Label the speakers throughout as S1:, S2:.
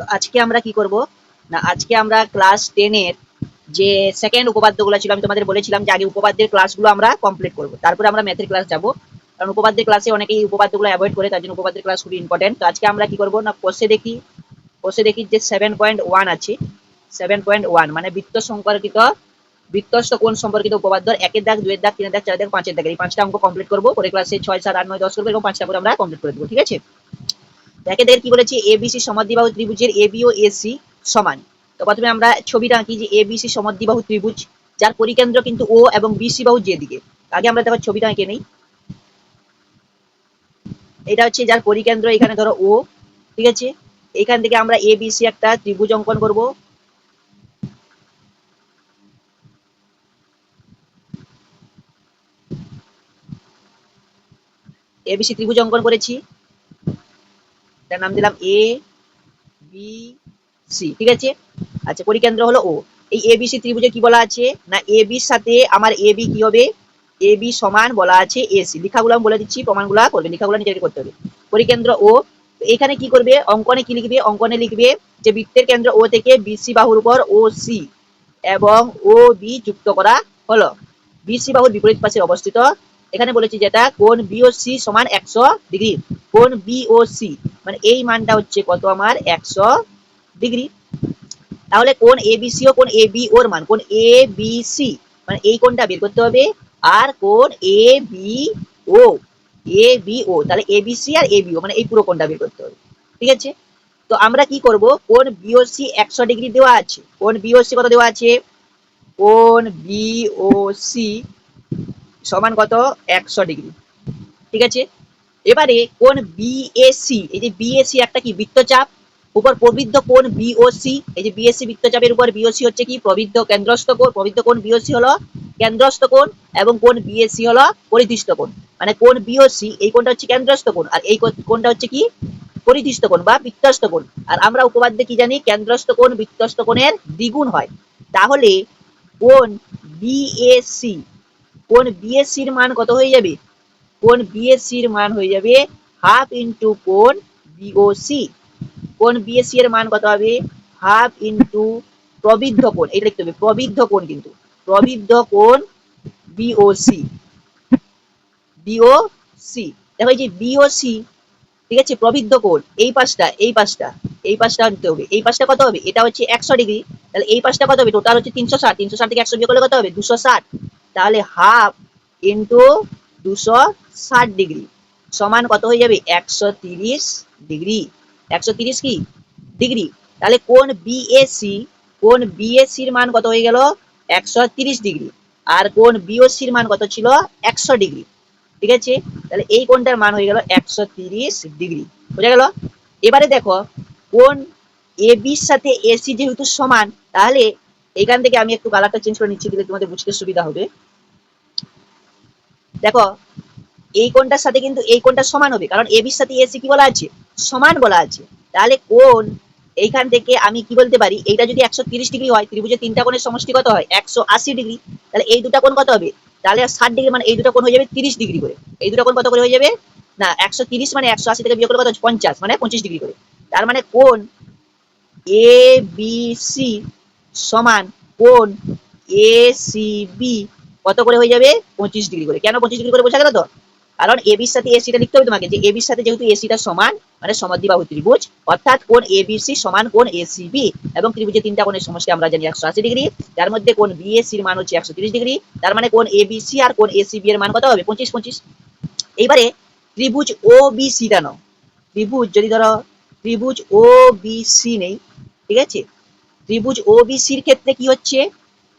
S1: তো আজকে আমরা কি করব? না, আজকে আমরা ক্লাস টেনের যে সেকেন্ড উপপাদ্যগুলো ছিল, আমি তোমাদের বলেছিলাম যে আগে উপপাদ্যের ক্লাসগুলো আমরা কমপ্লিট করব। তারপরে আমরা ম্যাথের ক্লাস যাব। কারণ উপপাদ্যের ক্লাসে অনেকেই উপপাদ্যগুলো অ্যাভয়েড করে, তার জন্য উপপাদ্যের ক্লাস খুবই ইম্পর্টেন্ট তো আজকে আমরা কি করব? না কোর্সে দেখি। কোর্সে দেখি যে সেভেন পয়েন্ট ওয়ান আছে। সেভেন পয়েন্ট ওয়ান মানে বৃত্ত সম্পর্কিত, বৃত্তস্থ কোণ সম্পর্কিত উপপাদ্য একের দাগ, দুয়ের দাগ, তিনের দাগ, চারের দাগ, পাঁচের দাগ। এই পাঁচটা অঙ্ক কমপ্লিট করব। পরে ক্লাসে ছয়, সাত, আট, নয়, দশ করব এবং পাঁচটা করে আমরা কমপ্লিট করে দেবো, ঠিক আছে? দেখে দেখে কি বলেছি? এবিসি সমদ্বিবাহু ত্রিভুজের এবি ও এসি সমান। তো প্রথমে আমরা ছবিটা আঁকি যে এবিসি সমদ্বিবাহু ত্রিভুজ, যার পরিকেন্দ্র কিন্তু ও এবং বিসি বাহু যে দিকে। আগে আমরা দেখো ছবিটা আঁকে নেই। এটা হচ্ছে যার পরিকেন্দ্র, এখানে ধরো ও ঠিক আছে? এখান থেকে আমরা এ বিসি একটা ত্রিভুজ অঙ্কন করব। এবিসি ত্রিভুজ অঙ্কন করেছি। তার নাম দিলাম এ বি সি ঠিক আছে? আচ্ছা পরিকেন্দ্র হলো ও এই এবিসি ত্রিভুজে কি বলা আছে? না এ বির সাথে আমার এ বি কি হবে? এ বি সমান বলা আছে এসি লেখাগুলো আমি বলে দিচ্ছি, প্রমাণগুলো করবে, লেখাগুলো নিজেকে করতে হবে। পরিকেন্দ্র ও এখানে কি করবে? অঙ্কনে কি লিখবে? অঙ্কনে লিখবে যে বৃত্তের কেন্দ্র ও থেকে বিসি বাহুর উপর ও সি এবং ও বি যুক্ত করা হলো। বিসি বাহুর বিপরীত পাশে অবস্থিত এখানে বলেছি যেটা কোন বিওসি সমান একশো ডিগ্রি। কোন বিওসি মানে এই মানটা হচ্ছে কত আমার? একশো ডিগ্রি। তাহলে কোন এবিসি ও কোন এ বি ওর মান? কোন এ বি সি মানে এই কোনটা বের করতে হবে? আর কোন A B O A B O তাহলে এ বি সি আর এ বি ও মানে এই পুরো কোনটা বের করতে হবে। ঠিক আছে? তো আমরা কি করব? কোন বিওসি একশো ডিগ্রি দেওয়া আছে। কোন বিওসি কত দেওয়া আছে? কোন বিওসি সমান কত? একশো ডিগ্রি। ঠিক আছে? এবারে কোন বিএসি এই যে বিএসি একটা কি? বৃত্তচাপ। উপর প্রবৃদ্ধ কোন বিওসি এই যে বিএসসি বৃত্তচাপের উপর বিওসি হচ্ছে কি? প্রবৃদ্ধ কেন্দ্রস্থ কোণ। প্রবৃদ্ধ কোণ বিওসি হলো কেন্দ্রস্থ কোণ এবং কোন বিএসসি হলো পরিধিস্থ কোণ। মানে কোন বিওসি এই কোণটা হচ্ছে কেন্দ্রস্থ কোণ আর এই কো- কোণটা হচ্ছে কি? পরিধিস্থ কোণ বা বৃত্তস্থ কোণ। আর আমরা উপপাদ্যে কি জানি? কেন্দ্রস্থ কোণ, বৃত্তস্থ কোণের দ্বিগুণ হয়। তাহলে কোন বিএসসি কোণ বিএসসির মান কত হয়ে যাবে? কোণ বিএসসির মান হয়ে যাবে হাফ ইন্টু কোন বিওসি কোন বিএসসি এর মান কত হবে? হাফ ইন্টু প্রবৃদ্ধ কোণ। এটা লিখতে হবে, প্রবৃদ্ধ কোণ কিন্তু। প্রবৃদ্ধ কোণ বিওসি বিওসি দেখো এই যে বিওসি ঠিক আছে? প্রবৃদ্ধ কোণ। এই পাশটা এই পাশটা এই পাশটা নিতে হবে। এই পাশটা কত হবে? এটা হচ্ছে একশো ডিগ্রি। তাহলে এই পাশটা কত হবে? টোটাল হচ্ছে তিনশো ষাট। তিনশো ষাট থেকে একশো বিয়োগ করলে কত হবে? দুশো ষাট। তাহলে হাফ ইন্টু দুশো ষাট ডিগ্রি সমান কত হয়ে যাবে? একশো তিরিশ ডিগ্রি একশো তিরিশ কি? ডিগ্রি তাহলে কোন বিএসসি কোন বিএসসির মান কত হয়ে গেল? একশো তিরিশ ডিগ্রি আর কোন বিওসির মান কত ছিল? একশো ডিগ্রি ঠিক আছে? তাহলে এই কোনটার মান হয়ে গেল? একশো তিরিশ ডিগ্রি বোঝা গেল? এবারে দেখো, কোন এ বির সাথে এসি যেহেতু সমান, তাহলে এখান থেকে আমি একটু কালারটা চেঞ্জ করে নিচ্ছি দিলে তোমাদের বুঝতে সুবিধা হবে। দেখো, এই কোনটার সাথে কিন্তু এই কোনটা সমান হবে, কারণ এবির সাথে এসি কি বলা আছে? সমান বলা আছে। তাহলে কোন এইখান থেকে আমি কি বলতে পারি? এইটা যদি একশো ডিগ্রি হয়, ত্রিভুজের তিনটা কোণের সমষ্টি কত হয়, একশো আশি ডিগ্রি তাহলে এই দুটা কোণ কত হবে? তাহলে ষাট ডিগ্রি মানে এই দুটো কোণ হয়ে যাবে তিরিশ ডিগ্রি করে। এই দুটো কোণ কত করে হয়ে যাবে? না, একশো তিরিশ মানে একশো আশি থেকে বিয়োগ করলে কত? পঞ্চাশ মানে পঁচিশ ডিগ্রি করে। তার মানে কোন এ বি সি সমান কোন এ সি বি কত করে হয়ে যাবে? পঁচিশ ডিগ্রি করে। কেন পঁচিশ ডিগ্রি করে বোঝা গেল তো? কারণ এবির সাথে এসিটা লিখতে হবে তোমাকে যে এবির সাথে যেহেতু এসিটা সমান মানে সমদ্বিবাহু ত্রিভুজ, অর্থাৎ কোন এবিসি সমান কোন এসিবি এবং ত্রিভুজের তিনটা কোণের সমষ্টি আমরা জানি একশো আশি ডিগ্রি যার মধ্যে কোন বিএসির মান হচ্ছে একশো তিরিশ ডিগ্রি তার মানে কোন এবিসি আর কোন এসিবি এর মান কত হবে? পঁচিশ পঁচিশ। এইবারে ত্রিভুজ ও বিসি নাও। ত্রিভুজ যদি ধরো, ত্রিভুজ ও বিসি নেই, ঠিক আছে? ত্রিভুজ ও বিসির ক্ষেত্রে কি হচ্ছে?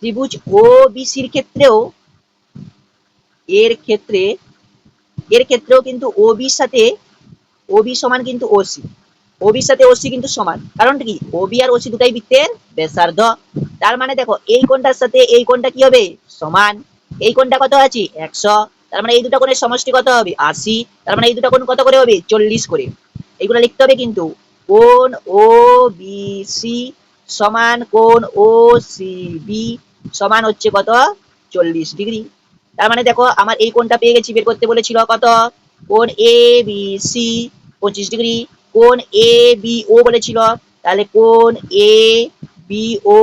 S1: ত্রিভুজ ও বিসির ক্ষেত্রেও এর ক্ষেত্রে, এর ক্ষেত্রেও কিন্তু ও ওবির সাথে ওবি সমান কিন্তু ওসি ওবির সাথে ওসি কিন্তু সমান। কারণটা কি? ওবি আর ওসি দুটাই বৃত্তের ব্যাসার্ধ। তার মানে দেখো, এই কোণটার সাথে এই কোণটা কি হবে? সমান। এই কোণটা কত আছে? একশো। তার মানে এই দুটো কোণের সমষ্টি কত হবে? আশি। তার মানে এই দুটো কোণ কত করে হবে? চল্লিশ করে। এইগুলো লিখতে হবে কিন্তু কোণ ও বি সি সমান কোণ ও সি বি সমান হচ্ছে কত? চল্লিশ ডিগ্রি। তার মানে দেখো, আমার এই কোণটা পেয়ে গেছি, বের করতে বলেছিল কত? কোণ এ বি সি পঁচিশ ডিগ্রি। কোণ এ বি ও বলেছিল, তাহলে কোন এ বি ও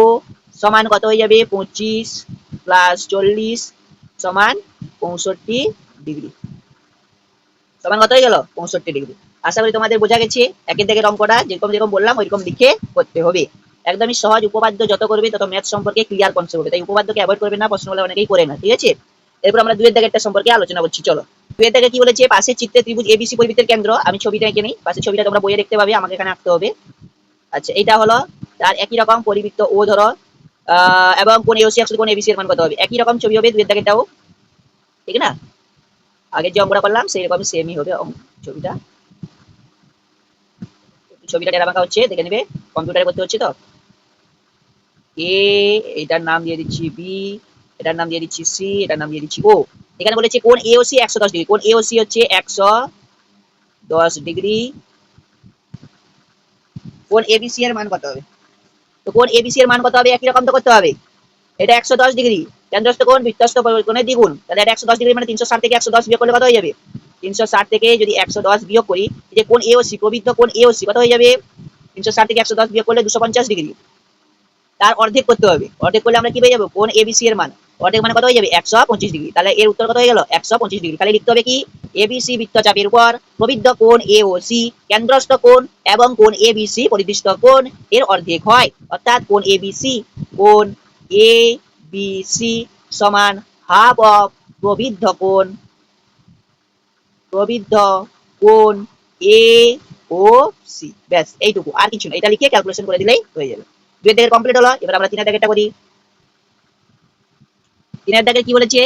S1: সমান কত হয়ে যাবে? পঁচিশ প্লাস চল্লিশ সমান পঁয়ষট্টি ডিগ্রি। সমান কত হয়ে গেল? পঁয়ষট্টি ডিগ্রি। আশা করি তোমাদের বোঝা গেছে। একের দিকে অঙ্কটা যেরকম যেরকম বললাম, ওইরকম লিখে করতে হবে। একদমই সহজ উপপাদ্য যত করবে তত ম্যাথ সম্পর্কে ক্লিয়ার কনসেপ্ট হবে। তাই উপপাদ্যকে অ্যাভয়েড করবে না প্রশ্ন বলে অনেকেই করে না, ঠিক আছে? এরপর আমরা দুয়ের দাগেরটা সম্পর্কে আলোচনা করছি, চলো। দুয়ের দাগে কি বলেছে? পাশের চিত্রে ত্রিভুজ এবিসি পরিবৃত্তের কেন্দ্র, আমি ছবিটা এঁকে নিই, পাশের ছবিটা তোমরা বইয়ে দেখতে পাবে, আমাকে এখানে আঁকতে হবে। আচ্ছা এটা হলো তার একই রকম পরিবৃত্ত ও ধরো এবং কোন এওসি একশো কোন এবিসি এর মান কত হবে? একই রকম ছবি হবে দুয়ের দাগেরটাও, ঠিক না? আগে যে অঙ্কটা করলাম, সেই রকম সেমই হবে ছবিটা। ছবিটা টেরা বাঁকা হচ্ছে, দেখে নেবে কম্পিউটারে করতে হচ্ছে তো? এ এটার নাম দিয়ে দিচ্ছি বি এটার নাম দিয়ে দিচ্ছি সি এটার নাম দিয়ে দিচ্ছি ও এখানে বলেছে কোন এওসি একশো দশ ডিগ্রি কোন এওসি হচ্ছে একশো দশ ডিগ্রি কোন এবিসি এর মান কত হবে? তো কোন এবিসি এর মান কত হবে? একই রকম তো করতে হবে। এটা একশো দশ ডিগ্রি কেন্দ্রস্থ কোণ, বৃত্তস্থ কোণের দ্বিগুণ। তাহলে এটা একশো দশ ডিগ্রি মানে তিনশো ষাট থেকে একশো দশ বিয়োগ করলে কত হয়ে যাবে? তিনশো ষাট থেকে যদি একশো দশ বিয়োগ করি যে কোন এওসি প্রবৃদ্ধ কোন এওসি কত হয়ে যাবে? তিনশো ষাট থেকে একশো দশ বিয়োগ করলে দুশো পঞ্চাশ ডিগ্রি তার অর্ধেক করতে হবে। অর্ধেক করলে আমরা কি পেয়ে যাব? কোন এবিসি এর মান? অর্ধেক মানে কত হয়ে যাবে? একশো পঁচিশ ডিগ্রি। তাহলে এর উত্তর কত হয়ে গেল? একশো পঁচিশ ডিগ্রি। তাহলে লিখতে হবে কি? এবিসি বৃত্তচাপের উপর প্রবৃদ্ধ কোণ এ ও সি কেন্দ্রস্থ কোণ এবং কোণ এবিসি পরিদৃষ্ট কোণ এর অর্ধেক হয়। অর্থাৎ কোণ এবিসি কোণ এ বি সি সমান হাফ অফ প্রবৃদ্ধ কোণ প্রবৃদ্ধ কোণ এ ও সি ব্যাস, এইটুকু। আর কিছু না। এটা লিখে ক্যালকুলেশন করে দিলেই হয়ে যাবে। দুই কমপ্লিট হলো, এবার আমরা তিনের করি। তিনের কি বলেছে?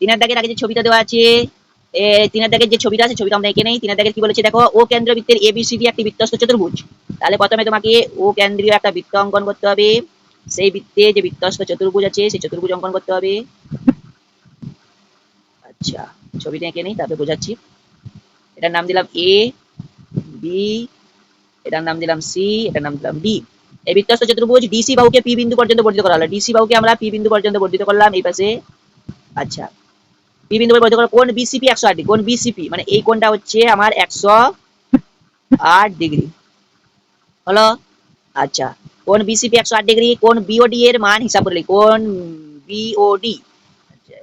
S1: তিনের আগে যে ছবিটা দেওয়া আছে তিনের যে ছবিটা আছে, ছবিটা আমরা এঁকে নেই। তিনের কি বলেছে? দেখো, ও একটি চতুর্ভুজ। তাহলে প্রথমে তোমাকে ও কেন্দ্রীয় একটা বৃত্ত অঙ্কন করতে হবে। সেই বৃত্তে যে বৃত্তস্থ চতুর্ভুজ আছে, সেই চতুর্ভুজ অঙ্কন করতে হবে। আচ্ছা ছবিটা এঁকে নেই, তারপরে বোঝাচ্ছি। এটার নাম দিলাম এ বি এটার নাম দিলাম সি এটার নাম দিলাম ডি এই বৃত্তস্থ চতুর্ভুজ ডিসি বাহুকে পি বিন্দু পর্যন্ত বর্ধিত করা হলো। ডিসি বাহুকে আমরা পি বিন্দু পর্যন্ত বর্ধিত করলাম এই পাশে। আচ্ছা। পি বিন্দু বর্ধিত করা কোন বিসিপি একশো আট ডিগ্রি কোন বিসিপি মানে এই কোণটা হচ্ছে আমার একশো আট ডিগ্রি হলো? আচ্ছা। কোন বিসিপি একশো আট ডিগ্রি কোন বিওডি এর মান হিসাব করলে কোন বিওডি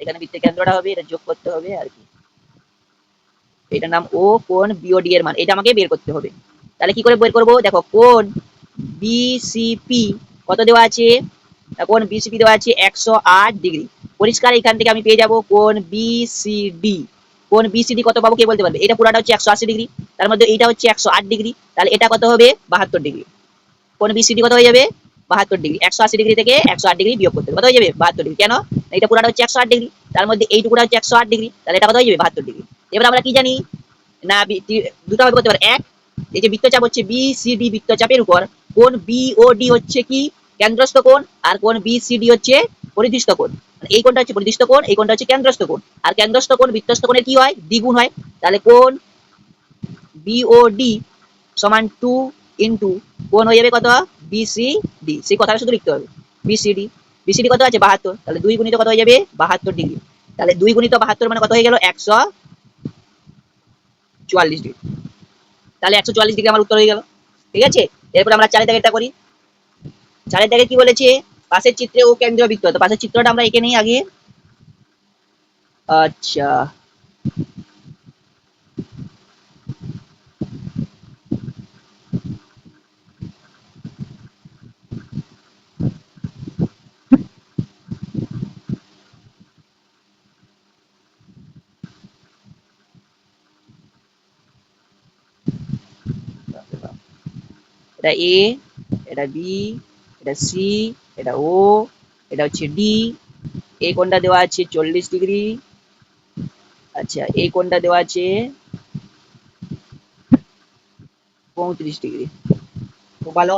S1: এখানে বৃত্তের কেন্দ্রটা হবে, এটা যোগ করতে হবে আর কি। এটার নাম ও কোন বিওডি এর মান। এটা আমাকে বের করতে হবে। তাহলে কি করে বের করব? দেখো কোন বিসিপি কত দেওয়া আছে? কোন বিসিপি দেওয়া আছে একশো আট ডিগ্রি। পরিষ্কার এখান থেকে আমি পেয়ে যাব কোন বিসিডি কোন বিসিডি কত পাবো কে বলতে পারবে? এটা পুরাটা হচ্ছে একশো আশি ডিগ্রি। তার মধ্যে এইটা হচ্ছে একশো আট ডিগ্রি। তাহলে এটা কত হবে? বাহাত্তর ডিগ্রি। কোন বিসিডি কত হয়ে যাবে? বাহাত্তর ডিগ্রি। একশো আশি ডিগ্রি থেকে একশো আট ডিগ্রি বিয়োগ করতে কত হয়ে যাবে? বাহাত্তর ডিগ্রি। কেন? এটা পুরাটা হচ্ছে একশো আট ডিগ্রি। তার মধ্যে এইটুকুটা হচ্ছে একশো আট ডিগ্রি। তাহলে এটা কত হয়ে যাবে? বাহাত্তর ডিগ্রি। এবার আমরা কি জানি? না দুটো ভাবে করতে পারে। এক, এই যে বৃত্তচাপ হচ্ছে বি সি ডি বৃত্তচাপের উপর। কোন বি ও ডি হচ্ছে কি? কেন্দ্রস্থ কোণ আর কোন বি সি ডি হচ্ছে পরিদৃষ্ট কোণ। মানে এই কোণটা হচ্ছে পরিদৃষ্ট কোণ, এই কোণটা হচ্ছে কেন্দ্রস্থ কোণ। আর কেন্দ্রস্থ কোণ বৃত্তস্থ কোণের কি হয়? দ্বিগুণ হয়। তাহলে কোণ বিওডি সমান টু ইন্টু কোন হয়ে যাবে কত? বিসিডি সেই কথাটা শুধু লিখতে হবে। বিসিডি বিসিডি কত আছে? বাহাত্তর। তাহলে দুই গুণিত কত হয়ে যাবে? বাহাত্তর ডিগ্রি। তাহলে দুই গুণিত বাহাত্তর মানে কত হয়ে গেল? একশো চুয়াল্লিশ ডিগ্রি। তাহলে একশো চুয়াল্লিশ ডিগ্রি আমার উত্তর হয়ে গেল। ঠিক আছে? এরপর আমরা চারের দাগেরটা করি। চারের দাগে কি বলেছে? পাশের চিত্রে ও কেন্দ্রীয় বৃত্ত। তো পাশের চিত্রটা আমরা এঁকে নিই আগে। আচ্ছা। এটা এ এটা বি এটা সি এটা ও এটা হচ্ছে ডি এই কোণটা দেওয়া আছে চল্লিশ ডিগ্রি আচ্ছা এই কোণটা দেওয়া আছে পঁয়ত্রিশ ডিগ্রি খুব ভালো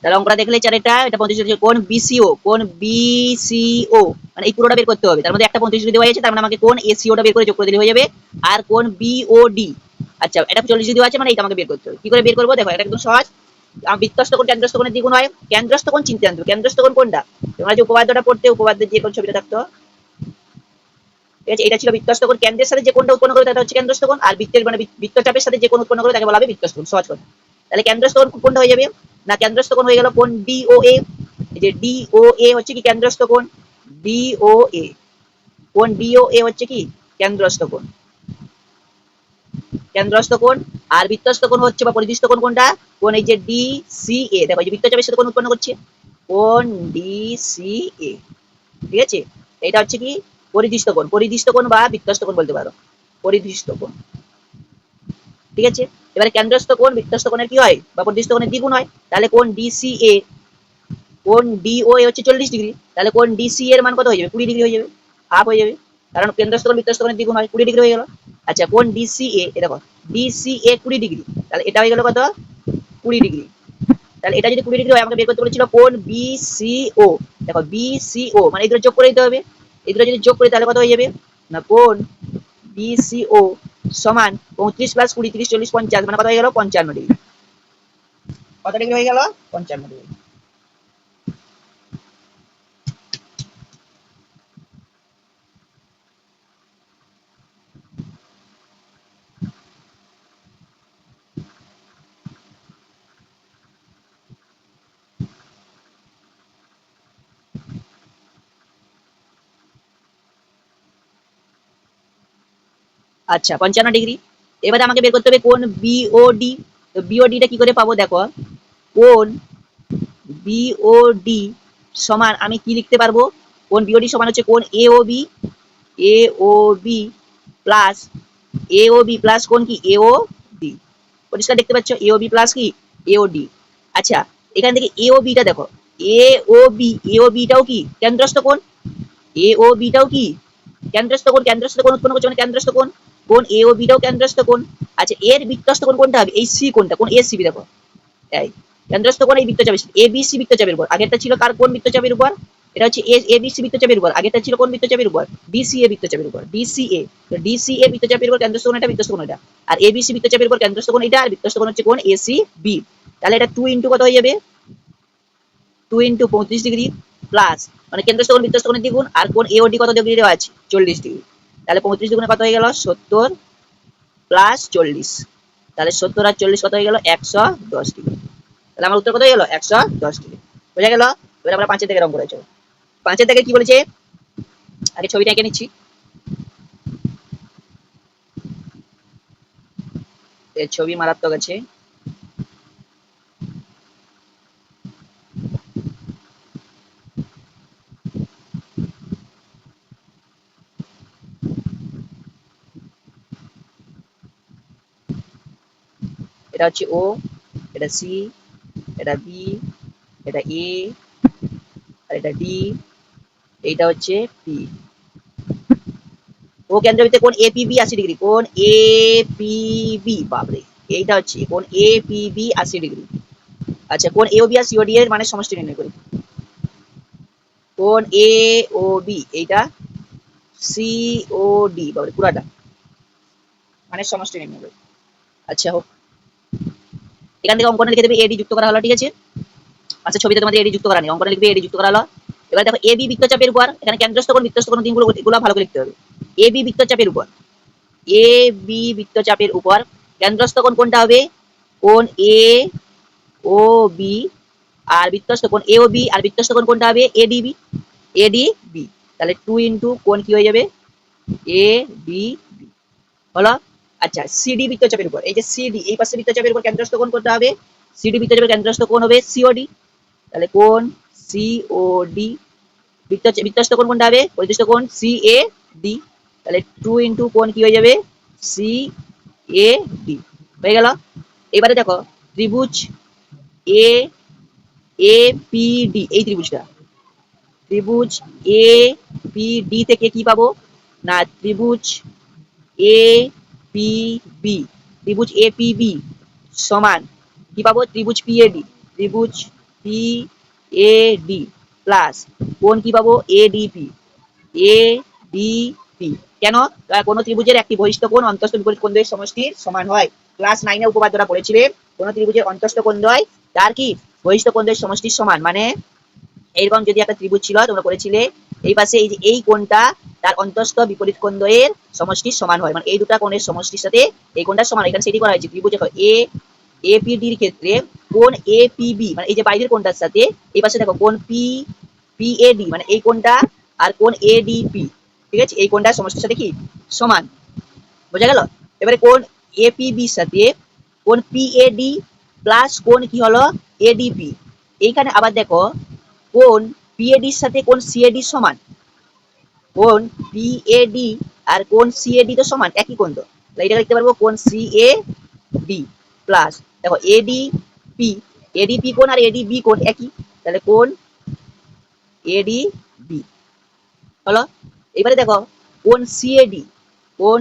S1: তাহলে অঙ্কটা দেখলে চারটা এটা পঁয়ত্রিশ ডিগ্রি কোন বিসিও কোন বিসিও মানে এই পুরোটা বের করতে হবে তার মধ্যে একটা পঁয়ত্রিশ ডিগ্রি দেওয়া আছে তার মানে আমাকে কোন এসিওটা বের করে যোগ করে দিলে হয়ে যাবে আর কোন বিওডি আচ্ছা এটা চল্লিশ ডিগ্রি দেওয়া আছে মানে এটা আমাকে বের করতে হবে কি করে বের করব দেখো এটা একদম সহজ বৃত্তস্থ কোণ কেন্দ্রস্থ কোণের দ্বিগুণ হয়? কেন্দ্রস্থ কোণ চিনতে জানতো কেন্দ্রস্থ কোণ কোনটা? তোমরা যে উপপাদ্যটা পড়তে উপপাদ্যের যে কোন ছবিটা থাকতো। ঠিক আছে? এটা ছিল বৃত্তস্থ কোণ কেন্দ্রের সাথে যে কোণটা উৎপন্ন করে তাটা হচ্ছে কেন্দ্রস্থ কোণ আর বৃত্তের মানে বৃত্ত- বৃত্তচাপের সাথে যে কোণ উৎপন্ন করে, তাকে বলা হবে বৃত্তস্থ কোণ সহজ কথা। তাহলে কেন্দ্রস্থ কোণ কোনটা হয়ে যাবে? না, কেন্দ্রস্থ কোণ হয়ে গেল কোণ এ। যে ডি ও এ হচ্ছে কি? কেন্দ্রস্থ কোণ এ। কোণ এ হচ্ছে কি? কেন্দ্রস্থ কোণ কেন্দ্রস্থ কোণ আর বৃত্তস্থ কোণ হচ্ছে বা পরিদৃষ্ট কোণ কোনটা? কোণ এই যে ডি সি এ দেখো যে বৃত্তচাপের সাথে কোণ উৎপন্ন করছে। কোণ ডি সি এ ঠিক আছে? এটা হচ্ছে কি? পরিদৃষ্ট কোণ। পরিদৃষ্ট কোণ বা বৃত্তস্থ কোণ বলতে পারো। পরিদৃষ্ট কোণ। ঠিক আছে? এবারে কেন্দ্রস্থ কোণ, বৃত্তস্থ কোণের কি হয়? বা পরিদৃষ্ট কোণের দ্বিগুণ হয়। তাহলে কোণ ডিসিএ কোণ ডিও এ হচ্ছে চল্লিশ ডিগ্রি। তাহলে কোণ ডিসি এর মান কত হয়ে যাবে? কুড়ি ডিগ্রি হয়ে যাবে। হাফ হয়ে যাবে। কারণ কেন্দ্রস্থ কোণ, বৃত্তস্থ কোণের দ্বিগুণ হয়। কুড়ি ডিগ্রি হয়ে গেল। আচ্ছা কোণ ডিসিএ এ দেখো ডিসিএ কুড়ি ডিগ্রি, তাহলে এটা হয়ে গেল কত? কুড়ি ডিগ্রি। তাহলে এটা যদি কুড়ি ডিগ্রি হয়, আমাকে বের করতে বলেছিল কোণ বিসিও দেখো বিসিও মানে দুটো যোগ করে দিতে হবে। দুটো যদি যোগ করি, তাহলে কত হয়ে যাবে? না কোণ বিসিও সমান পঁয়ত্রিশ প্লাস কুড়ি, তিরিশ, চল্লিশ, পঞ্চাশ মানে কত হয়ে গেল? পঞ্চান্ন ডিগ্রি। কত ডিগ্রি হয়ে গেল? পঞ্চান্ন ডিগ্রি। আচ্ছা পঞ্চান্ন ডিগ্রি এবারে আমাকে বের করতে হবে কোন বিওডি বিওডিটা কি করে পাবো দেখো কোন বিওডি সমান আমি কি লিখতে পারব কোন বিওডি সমান হচ্ছে কোন A O B A O B plus A O B plus কোন কি এও ডি পরিষ্কার দেখতে পাচ্ছ এও বি প্লাস কি এও ডি আচ্ছা এখান থেকে এও বিটা দেখো এ ও বি এও বিটাও কি কেন্দ্রস্থ কোণ এ ও বিটাও কি কেন্দ্রস্থ কোণ কেন্দ্রস্থ কোণ উৎপন্ন করছে মানে কেন্দ্রস্থ কোণ কোণ এ ও বিটাও কেন্দ্রস্থ কোণ? আচ্ছা এর বৃত্তস্থ কোণ কোনটা হবে? এই সি কোণটা কোণ এ সি বি দেখো। এই, কেন্দ্রস্থ কোণ এই বৃত্তচাপের এ বি সি বৃত্তচাপের উপর। আগেরটা ছিল কার কোন বৃত্তচাপের উপর? এটা হচ্ছে এ এ বি সি বৃত্তচাপের উপর। আগেরটা ছিল কোন বৃত্তচাপের উপর? ডিসিএ বৃত্তচাপের উপর। ডিসিএ তো ডিসিএ বৃত্তচাপের উপর কেন্দ্রস্থ কোণ এটা, বৃত্তস্থ কোণ এটা। আর এ বি সি বৃত্তচাপের উপর কেন্দ্রস্থ কোণ এটা, আর বৃত্তস্থ কোণ হচ্ছে কোণ এসি বি তাহলে এটা টু ইন্টু কত হয়ে যাবে? টু ইন্টু পঁয়ত্রিশ ডিগ্রি প্লাস মানে কেন্দ্রস্থ কোণ, বৃত্তস্থ কোণের দ্বিগুণ, আর কোণ এওডি কত ডিগ্রি দেওয়া আছে? চল্লিশ ডিগ্রি তাহলে পঁয়ত্রিশ ডিগুণে কত হয়ে গেল? সত্তর প্লাস চল্লিশ। তাহলে সত্তর আর চল্লিশ কত হয়ে গেল? একশো দশ ডিগ্রি। তাহলে আমার উত্তর কত হয়ে গেল? একশো দশ ডিগ্রি। বোঝা গেল? এবার আমরা পাঁচের থেকে রং করেছ। পাঁচের থেকে কি বলেছে? আগে ছবিটা এঁকে নিচ্ছি। ছবি মারাত্মক আছে। এটা হচ্ছে ও এটা সি এটা বি এটা এ আর এটা ডি এইটা হচ্ছে পি ও কেন্দ্রের ভিতরে কোন এপিবি আশি ডিগ্রি কোন এপিবি বাপরে এইটা হচ্ছে কোন এপিবি আশি ডিগ্রি আচ্ছা কোন A O AOB R COD এর মানে সমষ্টি নির্ণয় করি কোন এ ও বি এইটা সিওডি বাপরে পুরাটা মানে সমষ্টি নির্ণয় করি আচ্ছা হোক এখান থেকে অঙ্কনে লিখে দেবে এডি যুক্ত করা হলো, ঠিক আছে? আচ্ছা ছবিতে তোমাদের এডি যুক্ত করা নেই, অঙ্কনে লিখবে এডি যুক্ত করা হলো। এবার দেখো এবি বৃত্তচাপের উপর, এখানে কেন্দ্রস্থ কোণ বৃত্তস্থ কোণ দিনগুলো এগুলো ভালো করে লিখতে হবে। এবি বৃত্তচাপের উপর। এ বি বৃত্তচাপের উপর, কেন্দ্রস্থ কোণ কোনটা হবে? কোণ এ ও বি আর বৃত্তস্থ কোণ এ ও বি আর বৃত্তস্থ কোণ কোনটা হবে? এডিবি এডিবি তাহলে টু ইন্টু কোণ কি হয়ে যাবে? এ ডি বি হলো? আচ্ছা সিডি বৃত্তচাপের উপর। এই যে সিডি এই পাশে বৃত্তচাপের উপর কেন্দ্রস্থ কোণ করতে হবে। সিডি বৃত্তচাপের কেন্দ্রস্থ কোণ হবে সিওডি তাহলে কোণ সিওডি বৃত্ত বৃত্তস্থ কোণ কোনটা হবে? পরিদৃষ্ট কোণ সি এ ডি তাহলে টু ইন্টু কোণ কি হয়ে যাবে? সি এ ডি হয়ে গেল? এবারে দেখো, ত্রিভুজ এ এ পি ডি এই ত্রিভুজটা। ত্রিভুজ এ পি ডি থেকে কি পাবো? না, ত্রিভুজ এ পি বি ত্রিভুজ এ পি বি সমান। কি পাবো? ত্রিভুজ পি এ ত্রিভুজ পি এ ডি প্লাস কোন কি পাবো? এ ডি এ ডি কেন? কোনো ত্রিভুজের একটি বহিষ্ঠ কোণ অন্তস্থ বিপরীত কোণ সমষ্টির সমান হয়। ক্লাস নাইনে উপপাদ্যটা পড়েছিলে, কোন ত্রিভুজের অন্তস্থ কোণ দ্বয় তার কি? বহিষ্ঠ কোণ সমষ্টির সমান। মানে এইরকম যদি একটা ত্রিভুজ ছিল, তোমরা পড়েছিলে এই পাশে এই যে এই কোণটা তার অন্তস্থ বিপরীত কোণ দ্বয়ের সমষ্টির সমান হয়। মানে এই দুটো কোণের সমষ্টির সাথে এই কোণটার সমান এখানে সেটি করা হয়েছে। ত্রিভুজ এ এপিডির ক্ষেত্রে কোন এপিবি মানে এই যে বাইরের কোনটার সাথে এই পাশে দেখো কোন পি পিএডি মানে এই কোনটা আর কোন এডিপি ঠিক আছে? এই কোনটা সমষ্টির সাথে কি? সমান। বোঝা গেল? এবারে কোন এপিবির সাথে কোন পিএডি প্লাস কোন কি হলো? এডিপি এইখানে আবার দেখো কোন পিএডির সাথে কোন সিএডি সমান কোন পিএডি আর কোন সিএডি তো সমান একই কোণ তো তাহলে এটা লিখতে পারব কোন সিএডি প্লাস দেখো এডিপি এডিপি কোণ আর এডি বি কোণ একই তাহলে কোন এডি বি হলো এবারে দেখো কোন সিএডি কোন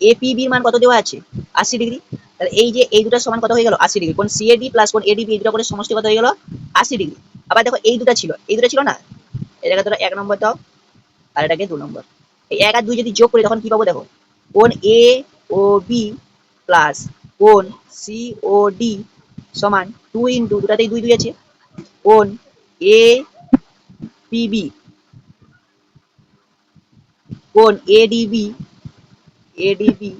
S1: এপিবির মান কত দেওয়া আছে আশি ডিগ্রি তাহলে এই যে এই দুটো সমান কত হয়ে গেল আশি ডিগ্রি কোন সিএডি প্লাস কোন এডিবি এই দুটো করে সমষ্টি কত হয়ে গেল আশি ডিগ্রি আবার দেখো এই দুটো ছিল, এই দুটো ছিল না? জায়গায় ধরো এক নম্বর দাও, আর এটাকে দু নম্বর। এই এক আর দুই যদি যোগ করি, তখন কি পাবো দেখো? কোন এ ও বি প্লাস কোন সি ও ডি সমান টু ইন্টু দুটাতেই দুই দুই আছে। কোন এ পিবি কোন এডিবি এডিবি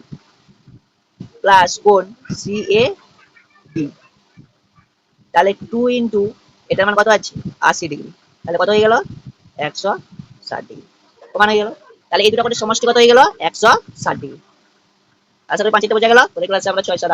S1: প্লাস কোন সি এ ডি তাহলে টু ইন্টু এটার মান কত আছে? আশি ডিগ্রি তাহলে কত হয়ে গেল? একশো ষাট ডিগ্রি সমান হয়ে গেল। তাহলে এই দুটো করে সমষ্টি কত হয়ে গেল? একশো ষাট ডিগ্রি আশা করি পাঁচটা বোঝা গেল। ছয় সাত